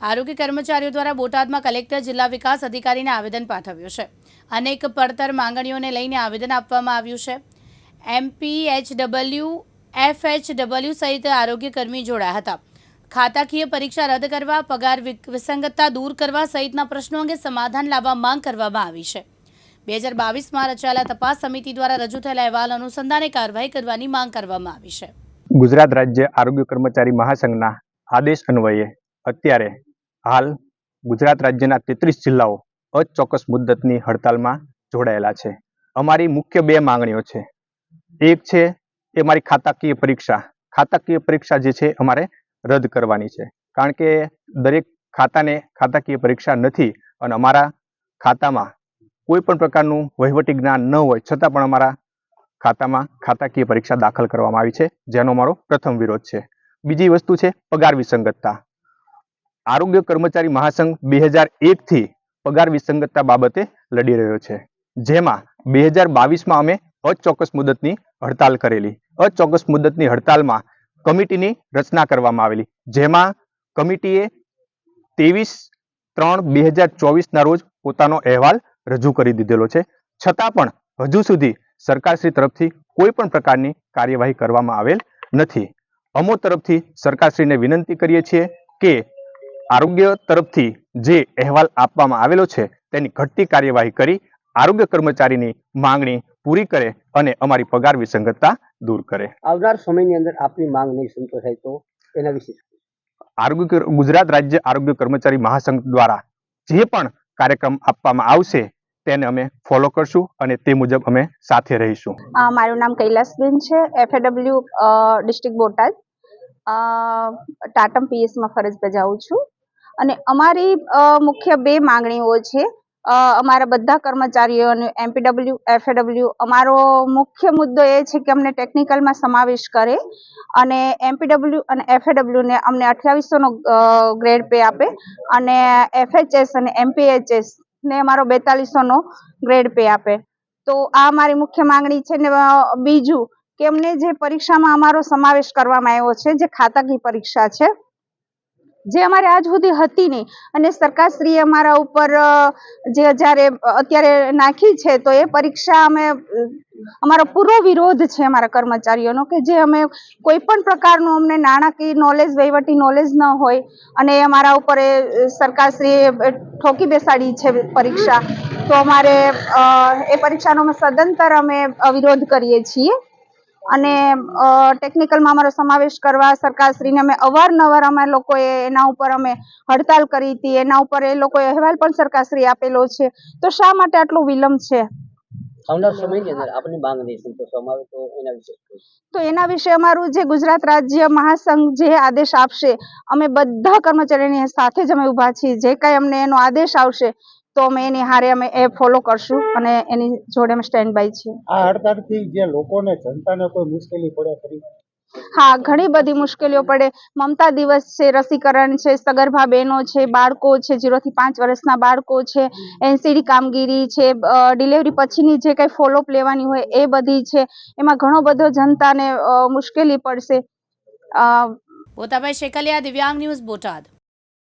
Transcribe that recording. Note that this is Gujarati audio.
આરોગ્ય કર્મચારીઓ દ્વારા બોટાદમાં કલેક્ટર જિલ્લા વિકાસ અધિકારીને આવેદન પાઠવ્યું છે. અનેક પડતર માંગણીઓને લઈને આવેદન આપવામાં આવ્યું છે. એમપીએચડબલ્યુ, એફએચડબલ્યુ સહિત આરોગ્ય કર્મી જોડાયા હતા. ખાતાકીય પરીક્ષા રદ કરવા, પગાર વિસંગતતા દૂર કરવા સહિતના પ્રશ્નો અંગે સમાધાન લાવવા માંગ કરવામાં આવી છે. બે હજાર બાવીસમાં રચાયેલા તપાસ સમિતિ દ્વારા રજૂ થયેલા અહેવાલ અનુસંધાને કાર્યવાહી કરવાની માંગ કરવામાં આવી છે. ગુજરાત રાજ્ય આરોગ્ય કર્મચારી મહાસંઘના આદેશ અન્વયે અત્યારે હાલ ગુજરાત રાજ્યના તેત્રીસ જિલ્લાઓ અચોક્કસ મુદ્દતની હડતાલમાં જોડાયેલા છે. અમારી મુખ્ય બે માંગણીઓ છે. એક છે એ મારી ખાતાકીય પરીક્ષા ખાતાકીય પરીક્ષા જે છે અમારે રદ કરવાની છે. કારણ કે દરેક ખાતાને ખાતાકીય પરીક્ષા નથી અને અમારા ખાતામાં કોઈ પણ પ્રકારનું વહીવટી જ્ઞાન ન હોય છતાં પણ અમારા ખાતામાં ખાતાકીય પરીક્ષા દાખલ કરવામાં આવી છે, જેનો મારો પ્રથમ વિરોધ છે. બીજી વસ્તુ છે પગાર વિસંગતતા. આરોગ્ય કર્મચારી મહાસંઘ બે હજાર એકથી પગાર વિસંગતતા બાબતે લડી રહ્યો છે. જેમાં બે હજાર બાવીસમાં અમે અચોક્કસ મુદતની હડતાલ કરેલી. અચોક્કસ મુદતની હડતાલમાં કમિટીની રચના કરવામાં આવેલી. જેમાં કમિટીએ ત્રેવીસ ત્રણ બે હજાર ચોવીસના રોજ પોતાનો અહેવાલ રજૂ કરી દીધેલો છે. છતાં પણ હજુ સુધી સરકારશ્રી તરફથી કોઈ પણ પ્રકારની કાર્યવાહી કરવામાં આવેલ નથી. અમો તરફથી સરકારશ્રીને વિનંતી કરીએ છીએ કે આરોગ્ય તરફથી જે અહેવાલ આપવામાં આવેલો છે તેની ઘટતી કાર્યવાહી કરી આરોગ્ય કર્મચારીની માંગણી પૂરી કરે અને અમારી પગાર વિસંગતતા દૂર કરે. આવનાર સમયની અંદર આપની માંગ નહીં સંતોષાય તો એના વિશે આરોગ્ય ગુજરાત રાજ્ય આરોગ્ય કર્મચારી મહાસંઘ દ્વારા જે પણ કાર્યક્રમ આપવામાં આવશે તેને અમે ફોલો કરશું અને તે મુજબ અમે સાથે રહીશું. મારું નામ કૈલાસબેન છે એફએડબ્લ્યુ ડિસ્ટ્રિક્ટ બોટાદ. અ, ટાટમ પીએસમાં ફરજ બજાવું છું. અને અમારી મુખ્ય બે માંગણીઓ છે. અમારા બધા કર્મચારીઓને એમપીડબલ્યુ, એફએડબલ્યુ. અમારો મુખ્ય મુદ્દો એ છે કે અમને ટેકનિકલમાં સમાવેશ કરે અને એમપીડબલ્યુ અને એફએડબલ્યુને અમને અઠ્યાવીસોનો ગ્રેડ પે આપે અને એફએચએસ અને એમપીએચએસ ને અમારો બેતાલીસોનો ગ્રેડ પે આપે. તો આ અમારી મુખ્ય માંગણી છે ને બીજું કે અમને જે પરીક્ષામાં અમારો સમાવેશ કરવામાં આવ્યો છે, જે ખાતાકી પરીક્ષા છે જે અમારે આજ સુધી હતી નહીં. અને સરકારશ્રીએ અમારા ઉપર જે જ્યારે અત્યારે નાખી છે, તો એ પરીક્ષા અમે અમારો પૂરો વિરોધ છે અમારા કર્મચારીઓનો કે જે અમે કોઈ પણ પ્રકારનું અમને નાણાકીય નોલેજ વહીવટી નોલેજ ન હોય અને અમારા ઉપર એ સરકારશ્રીએ ઠોકી બેસાડી છે પરીક્ષા. તો અમારે એ પરીક્ષાનો અમે સદંતર અમે વિરોધ કરીએ છીએ. અને ટેકનિકલમાં અમારો સમાવેશ કરવા સરકારશ્રીને અમે અવારનવાર અમે લોકોએ એના ઉપર અમે હડતાલ કરી હતી. એના ઉપર એ લોકોએ અહેવાલ પણ સરકારશ્રી આપેલો છે. તો શા માટે આટલો વિલંબ છે? આવનાર સમયની અંદર આપની માંગણી સંતોષવામાં આવે તો એના વિશે તો એના વિશે અમારું જે ગુજરાત રાજ્ય મહાસંઘ જે આદેશ આપશે અમે બધા કર્મચારીની સાથે જ અમે ઊભા છીએ. જે કાંઈ અમને એનો આદેશ આવશે તો અમે એની હારે અમે એ ફોલો કરશું અને એની જોડે અમે સ્ટેન્ડ બાય છીએ. આ હડતાળથી જે લોકોને જનતાને કોઈ મુશ્કેલી પડે ખરી? હા, ઘણી બધી મુશ્કેલીઓ પડે. મમતા દિવસ છે, રસીકરણ છે, સગર્ભા બહેનો છે, બાળકો છે ઝીરોથી પાંચ વર્ષના બાળકો છે, એનસીડી કામગીરી છે ડિલિવરી પછીની જે કંઈ ફોલોઅપ લેવાની હોય એ બધી છે. એમાં ઘણો બધો જનતાને મુશ્કેલી પડશે. પોતાભાઈ શેકલિયા દિવ્યાંગ બોટાદ.